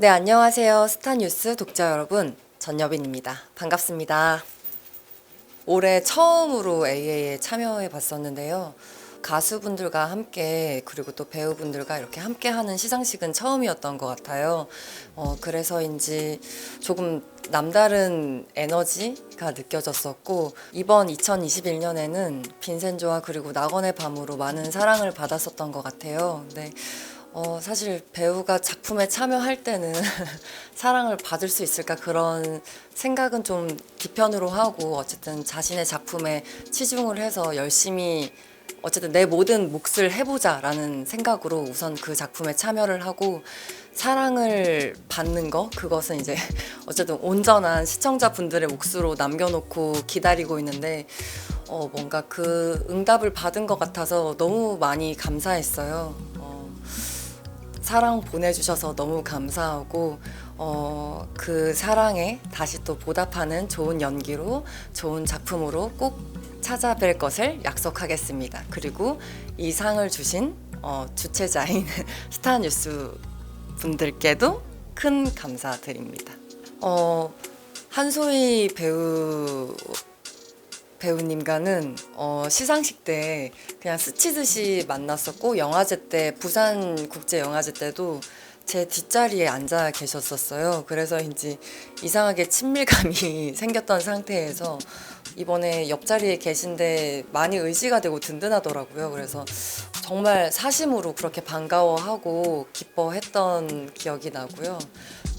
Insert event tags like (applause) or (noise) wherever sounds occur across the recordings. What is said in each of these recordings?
네, 안녕하세요. 스타뉴스 독자 여러분. 전여빈입니다. 반갑습니다. 올해 처음으로 AA에 참여해 봤었는데요. 가수분들과 함께 그리고 또 배우분들과 이렇게 함께 하는 시상식은 처음이었던 것 같아요. 어, 그래서인지 조금 남다른 에너지가 느껴졌었고 이번 2021년에는 빈센조와 그리고 낙원의 밤으로 많은 사랑을 받았었던 것 같아요. 네. 어, 사실 배우가 작품에 참여할 때는 (laughs) 사랑을 받을 수 있을까 그런 생각은 좀 뒤편으로 하고 어쨌든 자신의 작품에 치중을 해서 열심히 어쨌든 내 모든 몫을 해보자라는 생각으로 우선 그 작품에 참여를 하고 사랑을 받는 거 그것은 이제 (laughs) 어쨌든 온전한 시청자분들의 몫으로 남겨놓고 기다리고 있는데 어, 뭔가 그 응답을 받은 것 같아서 너무 많이 감사했어요. 어, 사랑 보내주셔서 너무 감사하고 어, 그 사랑에 다시 또 보답하는 좋은 연기로 좋은 작품으로 꼭 찾아뵐 것을 약속하겠습니다. 그리고 이 상을 주신 어, 주최자인 (laughs) 스타뉴스 분들께도 큰 감사드립니다. 어, 한소희 배우 배우님과는 어, 시상식 때 그냥 스치듯이 만났었고 영화제 때 부산 국제 영화제 때도 제 뒷자리에 앉아 계셨었어요. 그래서인지 이상하게 친밀감이 (laughs) 생겼던 상태에서 이번에 옆자리에 계신데 많이 의지가 되고 든든하더라고요. 그래서 정말 사심으로 그렇게 반가워하고 기뻐했던 기억이 나고요.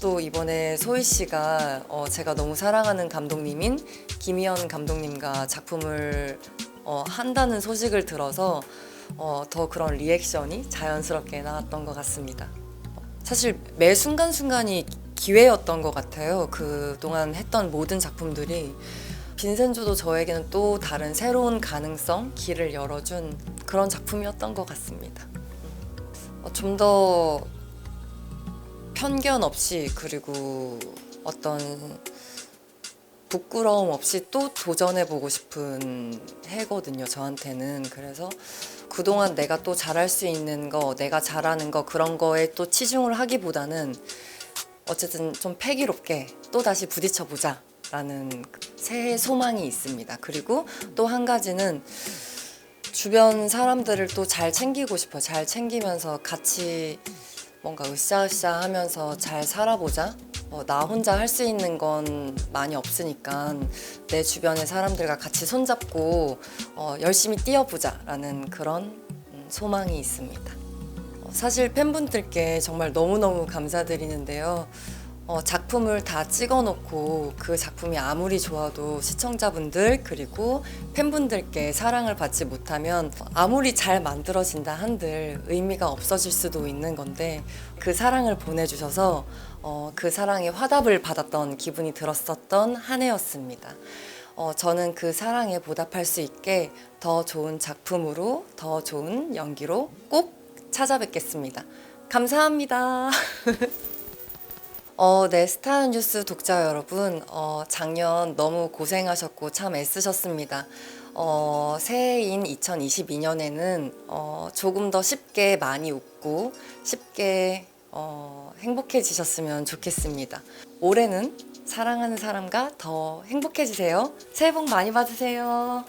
또 이번에 소희 씨가 어, 제가 너무 사랑하는 감독님인 김희연 감독님과 작품을 어, 한다는 소식을 들어서 어, 더 그런 리액션이 자연스럽게 나왔던 것 같습니다. 사실 매 순간순간이 기회였던 것 같아요. 그동안 했던 모든 작품들이 빈센조도 저에게는 또 다른 새로운 가능성, 길을 열어준 그런 작품이었던 것 같습니다. 어, 좀더 편견 없이 그리고 어떤 부끄러움 없이 또 도전해보고 싶은 해거든요, 저한테는. 그래서 그동안 내가 또 잘할 수 있는 거, 내가 잘하는 거, 그런 거에 또 치중을 하기보다는 어쨌든 좀 패기롭게 또 다시 부딪혀보자. 라는 새해 소망이 있습니다. 그리고 또 한 가지는 주변 사람들을 또 잘 챙기고 싶어. 잘 챙기면서 같이 뭔가 으쌰으쌰 하면서 잘 살아보자. 어, 나 혼자 할 수 있는 건 많이 없으니까 내 주변의 사람들과 같이 손잡고 어, 열심히 뛰어보자라는 그런 음, 소망이 있습니다. 어, 사실 팬분들께 정말 너무너무 감사드리는데요. 어, 작품을 다 찍어놓고 그 작품이 아무리 좋아도 시청자분들 그리고 팬분들께 사랑을 받지 못하면 아무리 잘 만들어진다 한들 의미가 없어질 수도 있는 건데 그 사랑을 보내주셔서 어, 그 사랑에 화답을 받았던 기분이 들었었던 한 해였습니다. 어, 저는 그 사랑에 보답할 수 있게 더 좋은 작품으로 더 좋은 연기로 꼭 찾아뵙겠습니다. 감사합니다. (laughs) 어, 네, 스타뉴스 독자 여러분, 어, 작년 너무 고생하셨고 참 애쓰셨습니다. 어, 새해인 2022년에는 어, 조금 더 쉽게 많이 웃고 쉽게 어, 행복해지셨으면 좋겠습니다. 올해는 사랑하는 사람과 더 행복해지세요. 새해 복 많이 받으세요.